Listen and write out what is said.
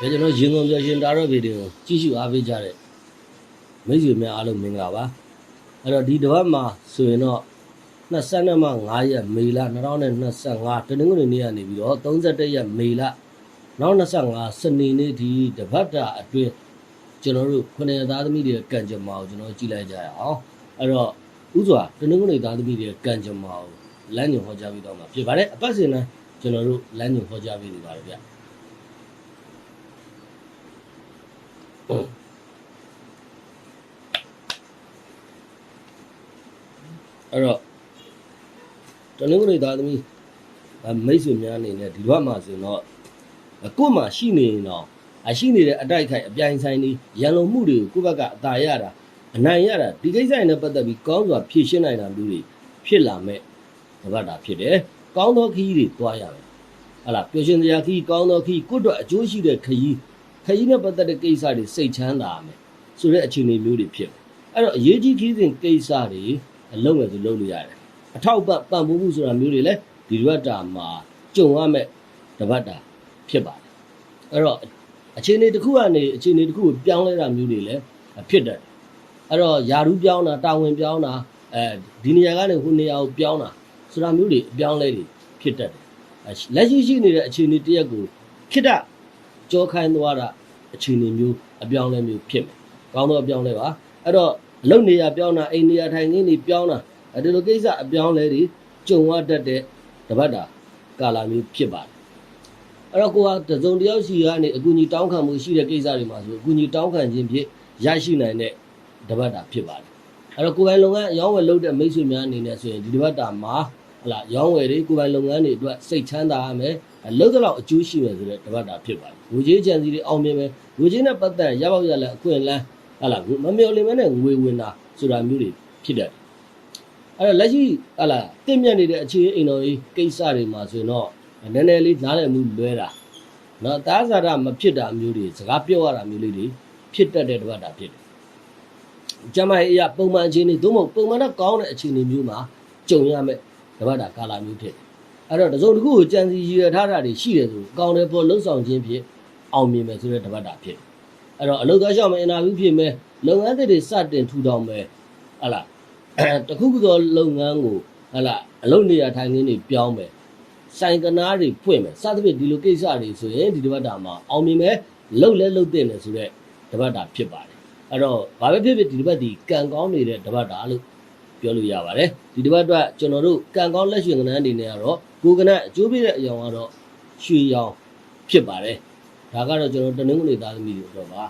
ဒါကျွန်တော်ရင်ကုန်ပြောရှင်တာတော့ဗီဒီယိုကြည့်ရှုအားပေးကြတဲ့မိတ်ဆွေများအားလုံးမင်္ဂလာပါအဲ့တော့ဒီတစ်ပတ်မှာဆိုရင်တော့22မှ5ရက်မေလ2025တနင်္ဂနွေနေ့ကနေပြီးတော့31ရက်မေလနောက်25စနေနေ့ဒီတပတ်တာအတွင်းကျွန်တော်တို့ခုနှစ်သားသမီးတွေကံကြမ္မာကိုကျွန်တော်ကြည့်လိုက်ကြရအောင်အဲ့တော့ဥစွာတနင်္ဂနွေသားသမီးတွေကံကြမ္မာကိုလမ်းညွှန်ဟောကြားပေးတော့မှာဖြစ်ပါတယ်အပတ်စဉ်တိုင်းကျွန်တော်တို့လမ်းညွှန်ဟောကြားပေးနေပါတယ်ဗျ အဲ့တော့တနင်္ဂနွေသားသမီးအမိတ်ဆွေများအနေနဲ့ဒီဘက်မှာဆိုရင်တော့ကို့မှာရှိနေရင်တော့အရှိနေတဲ့အတိုက်ခိုက်အပြိုင်ဆိုင်ဒီရန်လုံမှုတွေကိုကိုယ့်ဘက်ကအသာရတာအနိုင်ရတာဒီကိစ္စနဲ့ပတ်သက်ပြီးကောင်းစွာဖြည့်ရှင်းနိုင်တာမျိုးတွေဖြစ်လာမဲ့တပတ်တာဖြစ်တယ်ကောင်းသောခရီးတွေတွားရမယ်ဟလာပျော်ရွှင်စရာခရီးကောင်းသောခရီးကိုယ့်အတွက်အကျိုးရှိတဲ့ခရီး ခရီးနဲ့ပတ်သက်တဲ့ကိစ္စတွေစိတ်ချမ်းသာရမယ်ဆိုတဲ့အခြေအနေမျိုးတွေဖြစ်တယ်အဲ့တော့အရေးကြီးခရီးစဉ်ကိစ္စတွေအလုံးမယ်ဆိုလုံးလို့ရတယ်အထောက်ပံ့ပံ့ပိုးမှုဆိုတာမျိုးတွေလည်းဒီတစ်ပတ်တာမှာကြုံရမဲ့တစ်ပတ်တာဖြစ်ပါတယ်အဲ့တော့အခြေအနေတစ်ခုကနေအခြေအနေတစ်ခုကိုပြောင်းလဲတာမျိုးတွေလည်းဖြစ်တတ်တယ်အဲ့တော့ယာရုပြောင်းတာတာဝန်ပြောင်းတာအဲဒီနေရာကနေဟိုနေရာကိုပြောင်းတာဆိုတာမျိုးတွေအပြောင်းလဲတွေဖြစ်တတ်တယ်အဲလက်ရှိရှိနေတဲ့အခြေအနေတစ်ရက်ကိုခိတ္တ ကြောခိုင်းသွားတာအခြေအနေမျိုးအပြောင်းလဲမျိုးဖြစ်မယ်ကောင်းတော့အပြောင်းလဲပါအဲ့တော့အလုပ်နေရပြောင်းတာအိမ်နေရထိုင်ခင်းနေပြောင်းတာအဲဒီလိုကိစ္စအပြောင်းလဲတွေကြုံရတတ်တဲ့တပတ်တာကာလမျိုးဖြစ်ပါတယ်အဲ့တော့ကိုကတစုံတစ်ယောက်စီကနေအကူအညီတောင်းခံမှုရှိတဲ့ကိစ္စတွေမှာဆိုအကူအညီတောင်းခံခြင်းဖြင့်ရရှိနိုင်တဲ့တပတ်တာဖြစ်ပါတယ်အဲ့တော့ကိုယ်ပိုင်လုပ်ငန်းအရောင်းဝယ်လုပ်တဲ့မိတ်ဆွေများအနေနဲ့ဆိုရင်ဒီတပတ်တာမှာ ဟလာရောင်းဝယ်တွေကိုယ်ပိုင်လုပ်ငန်းတွေအတွက်စိတ်ချမ်းသာရမယ်အလုပ်တော့အကျိုးရှိမယ်ဆိုတဲ့တပတ်တာဖြစ်ပါတယ်ငွေကြေးချမ်းစီတွေအောင်မြင်မယ်ငွေကြေးနဲ့ပတ်သက်ရပေါက်ရလဲအခွင့်အလမ်းဟာလာမမျော်လင့်မဲနဲ့ငွေဝင်တာဆိုတာမျိုးတွေဖြစ်တယ်အဲ့တော့လက်ရှိဟာလာတင့်မြတ်နေတဲ့အခြေအိမ်တော်ကြီးကိစ္စတွေမှာဆိုရင်တော့နည်းနည်းလေးနားလည်မှုလွဲတာနော်တားစားတာမဖြစ်တာမျိုးတွေစကားပြောရတာမျိုးလေးတွေဖြစ်တတ်တဲ့တပတ်တာဖြစ်တယ်ကျမရဲ့အရာပုံမှန်အခြေအနေသို့မဟုတ်ပုံမှန်တော့ကောင်းတဲ့အခြေအနေမျိုးမှာကြုံရမယ် တပတ်တာကာလမျိုးဖြစ်တယ်အဲ့တော့တစုံတစ်ခုကိုကြံစီရည်ရထားတာတွေရှိတယ်ဆိုအကောင်းတဲ့ပေါ်လှုပ်ဆောင်ခြင်းဖြင့်အောင်မြင်မယ်ဆိုတဲ့တပတ်တာဖြစ်တယ်အဲ့တော့အလုပ်သားရှောက်မယ်အင်တာဗျူးဖြစ်မယ်လုပ်ငန်းတွေစတင်ထူထောင်မယ်ဟလာတခုခုသောလုပ်ငန်းကိုဟလာအလုပ်နေရာထိုင်ခင်းတွေပြောင်းမယ်ဆိုင်ကနားတွေဖွင့်မယ်စသဖြင့်ဒီလိုကိစ္စတွေဆိုရင်ဒီတပတ်တာမှာအောင်မြင်မယ်လုပ်လဲလုပ်တဲ့တယ်ဆိုတော့တပတ်တာဖြစ်ပါတယ်အဲ့တော့ဘာပဲဖြစ်ဖြစ်ဒီတပတ်ဒီကံကောင်းနေတဲ့တပတ်တာလို့ ပြောလို့ရပါတယ်ဒီတပတ်အတွက်ကျွန်တော်တို့ကံကောင်းလက်ရွှေကဏ္ဍအနေနဲ့ကတော့ကိုကနအကျိုးပေးတဲ့အယောင်ကတော့ရွှေရောင်ဖြစ်ပါတယ်ဒါကတော့ကျွန်တော်တနင်္ဂနွေသားသမီးတွေတော့ပါ